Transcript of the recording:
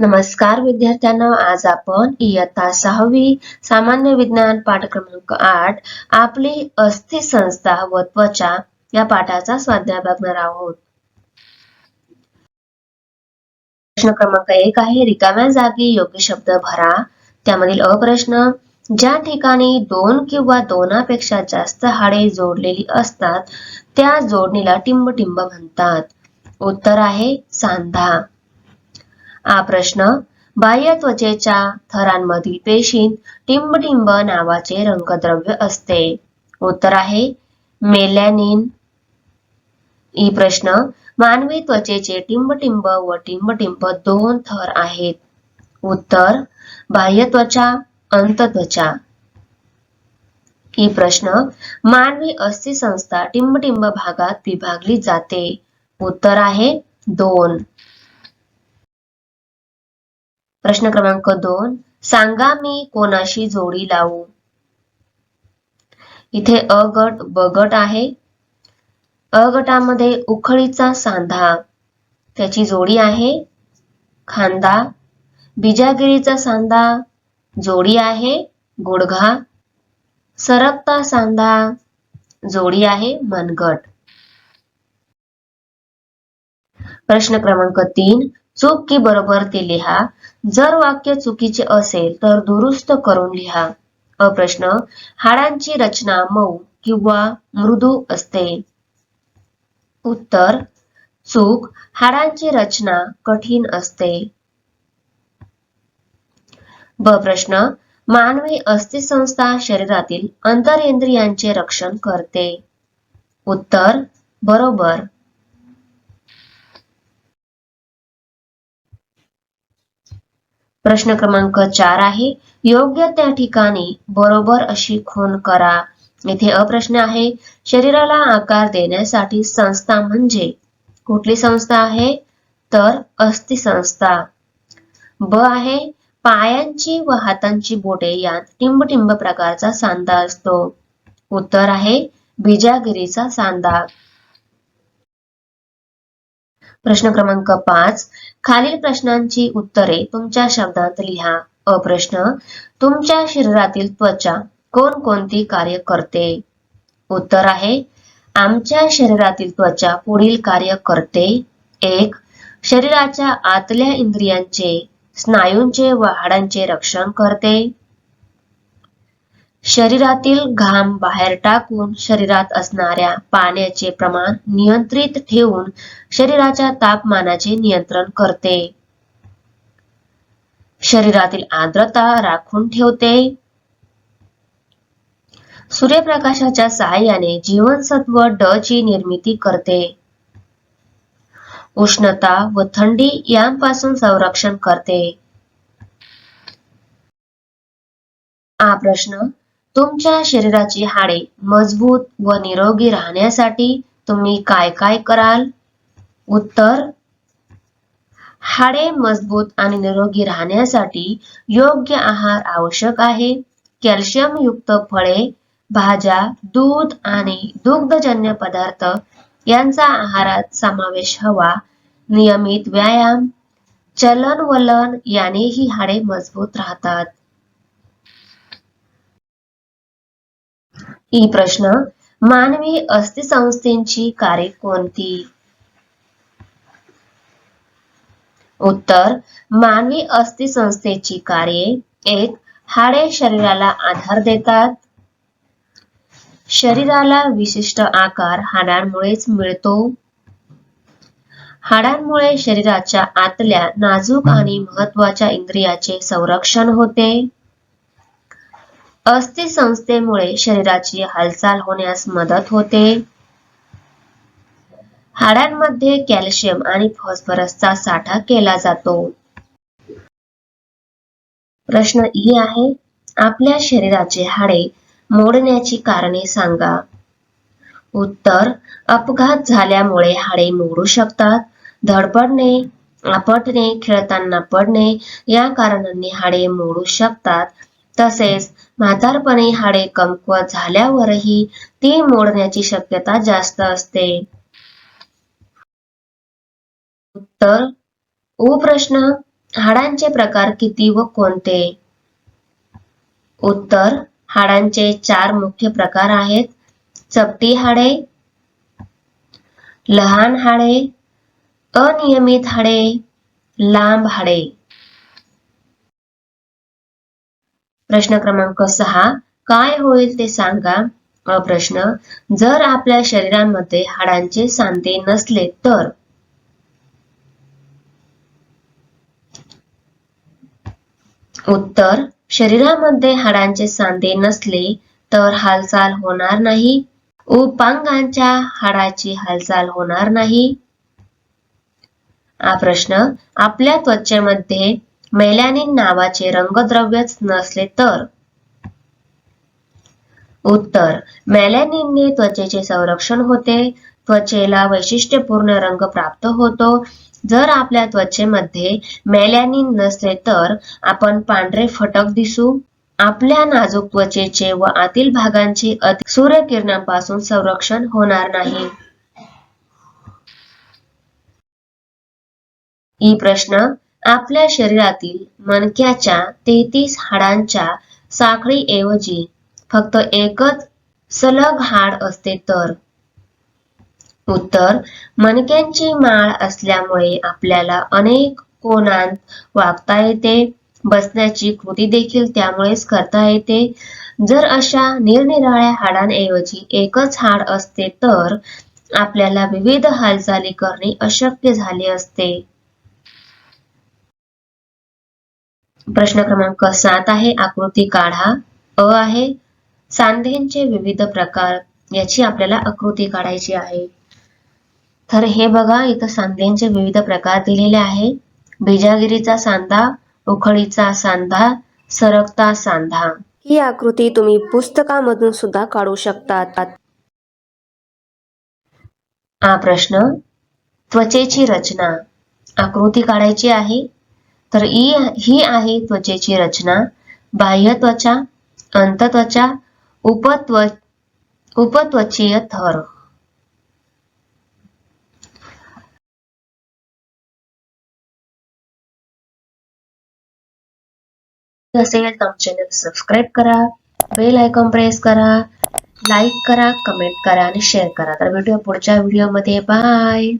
नमस्कार विद्यार्थ्यांना आज आपण इयत्ता सहावी सामान्य विज्ञान पाठ क्रमांक आठ आपली अस्थि संस्था व त्वचा या पाठाचा स्वाध्याय बघणार आहोत. प्रश्न क्रमांक एक आहे रिकाम्या जागी योग्य शब्द भरा. त्यामधील अप्रश्न ज्या ठिकाणी दोन किंवा दोनापेक्षा जास्त हाडे जोडलेली असतात त्या जोडणीला टिंबटिंब म्हणतात. उत्तर आहे सांधा. हा प्रश्न बाह्य त्वचेच्या थरांमधील पेशींत टिंबटिंब नावाचे रंगद्रव्य असते उत्तर आहे मेलॅनिन ही प्रश्न मानवी त्वचेचे टिंबटिंब व टिंबटिंब दोन थर आहेत उत्तर बाह्य त्वचा अंतत्वचा ही प्रश्न मानवी अस्थि संस्था टिंबटिंब भागात विभागली जाते उत्तर आहे दोन प्रश्न क्रमांक दोन. सांगा मी कोणाशी जोडी लावू? इथे अ गट ब गट आहे. अ गटामध्ये उखळीचा सांधा. त्याची जोडी आहे. खांदा. बिजागिरीचा सांधा. जोडी आहे. गुडघा. सरकता सांधा. जोडी आहे. मनगट. प्रश्न क्रमांक तीन. चूक की बरोबर ते लिहा. जर वाक्य चुकीचे असेल तर दुरुस्त करून लिहा. अ प्रश्न हाडांची रचना मऊ किंवा मृदू असते. उत्तर चूक हाडांची रचना कठीण असते. ब प्रश्न मानवी अस्थिसंस्था शरीरातील अंतरेंद्रियांचे रक्षण करते. उत्तर बरोबर. प्रश्न क्रमांक चार आहे. योग्य त्या ठिकाणी बरोबर अशी खून करा. इथे अप्रश्न आहे. शरीराला आकार देण्यासाठी संस्था म्हणजे कुठली संस्था आहे? तर अस्थि संस्था ब आहे. पायांची व हातांची बोटे यात टिंबटिंब प्रकारचा सांधा असतो. उत्तर आहे. बिजागिरीचा सांधा प्रश्न क्रमांक पाच. खालील प्रश्नांची उत्तरे तुमच्या शब्दात लिहा. अ प्रश्न तुमच्या शरीरातील त्वचा कोणकोणती कार्य करते? उत्तर आहे आमच्या शरीरातील त्वचा पुढील कार्य करते. एक शरीराच्या आतल्या इंद्रियांचे स्नायूंचे व हाडांचे रक्षण करते. शरीरातील घाम बाहेर टाकून शरीरात असणाऱ्या पाण्याचे प्रमाण नियंत्रित ठेवून शरीराच्या तापमानाचे नियंत्रण करते. शरीरातील आर्द्रता राखून ठेवते. सूर्यप्रकाशाच्या सहाय्याने जीवनसत्व ड ची निर्मिती करते. उष्णता व थंडी यांपासून संरक्षण करते. हा प्रश्न तुमच्या शरीराची हाडे मजबूत व निरोगी राहण्यासाठी तुम्ही काय काय कराल? उत्तर हाडे मजबूत आणि निरोगी राहण्यासाठी योग्य आहार आवश्यक आहे. कॅल्शियम युक्त फळे भाज्या दूध आणि दुग्धजन्य पदार्थ यांचा आहारात समावेश हवा. नियमित व्यायाम चलन वलन यानेही हाडे मजबूत राहतात. ई प्रश्न मानवी अस्थिसंस्थेची कार्य कोणती उत्तर मानवी अस्थिसंस्थेची कार्ये एक हाडे शरीराला आधार देतात शरीराला विशिष्ट आकार हाडांमुळेच मिळतो हाडांमुळे शरीराच्या आतल्या नाजूक आणि महत्त्वाच्या इंद्रियाचे संरक्षण होते अस्थिसंस्थेमुळे शरीराची हालचाल होण्यास मदत होते. हाडांमध्ये कॅल्शियम आणि फॉस्फरसचा साठा केला जातो. प्रश्न ई आहे आपल्या शरीराचे हाडे मोडण्याची कारणे सांगा. उत्तर अपघात झाल्यामुळे हाडे मोडू शकतात. धडपडणे आपटणे खेळताना पडणे या कारणांनी हाडे मोडू शकतात. तसेच म्हातारपणे हाडे कमकुवत झाल्यावरही ती मोडण्याची शक्यता जास्त असते. उत्तर उ प्रश्न हाडांचे प्रकार किती व कोणते? उत्तर हाडांचे चार मुख्य प्रकार आहेत. चपटी हाडे लहान हाडे अनियमित हाडे लांब हाडे. प्रश्न क्रमांक सहा. काय होईल ते सांगा. प्रश्न. जर आपल्या शरीरामध्ये हाडांचे सांधे नसले तर? उत्तर. शरीरामध्ये हाडांचे सांधे नसले तर हालचाल होणार नाही. उपांगांच्या हाडाची हालचाल होणार नाही. हा प्रश्न. आपल्या त्वचेमध्ये मेलॅनिन नावाचे रंगद्रव्यच नसले तर? उत्तर मेलॅनिनने त्वचेचे संरक्षण होते त्वचेला वैशिष्ट्यपूर्ण रंग प्राप्त होतो. जर आपल्या त्वचेमध्ये मेलॅनिन नसले तर आपण पांढरे फटक दिसू. आपल्या नाजूक त्वचेचे व आतील भागांचे सूर्यकिरणांपासून संरक्षण होणार नाही. ई प्रश्न आपल्या शरीरातील मणक्याच्या तेहतीस हाडांच्या साखळीऐवजी फक्त एकच सलग हाड असते तर? उत्तर मणक्यांची माळ असल्यामुळे आपल्याला अनेक कोणांत वागता येते बसण्याची कृती देखील त्यामुळेच करता येते. जर अशा निरनिराळ्या हाडांऐवजी एकच हाड असते तर आपल्याला विविध हालचाली करणे अशक्य झाले असते. प्रश्न क्रमांक सात आहे. आकृती काढा. अ आहे. सांध्यांचे विविध प्रकार. याची आपल्याला आकृती काढायची आहे. तर हे बघा इथं सांध्यांचे विविध प्रकार दिलेले आहे. बिजागिरीचा सांधा उखळीचा सांधा सरकता सांधा. ही आकृती तुम्ही पुस्तकामधून सुद्धा काढू शकतात. हा प्रश्न. त्वचेची रचना. आकृती काढायची आहे. तर ही आहे त्वचेची रचना. बाह्य त्वचा अंतत्वचा उपत्व उपत्वचीय थर. असेल तर चॅनल सबस्क्राईब करा बेल आयकॉन प्रेस करा लाईक करा कमेंट करा आणि शेअर करा. तर भेटूया पुढच्या व्हिडिओमध्ये बाय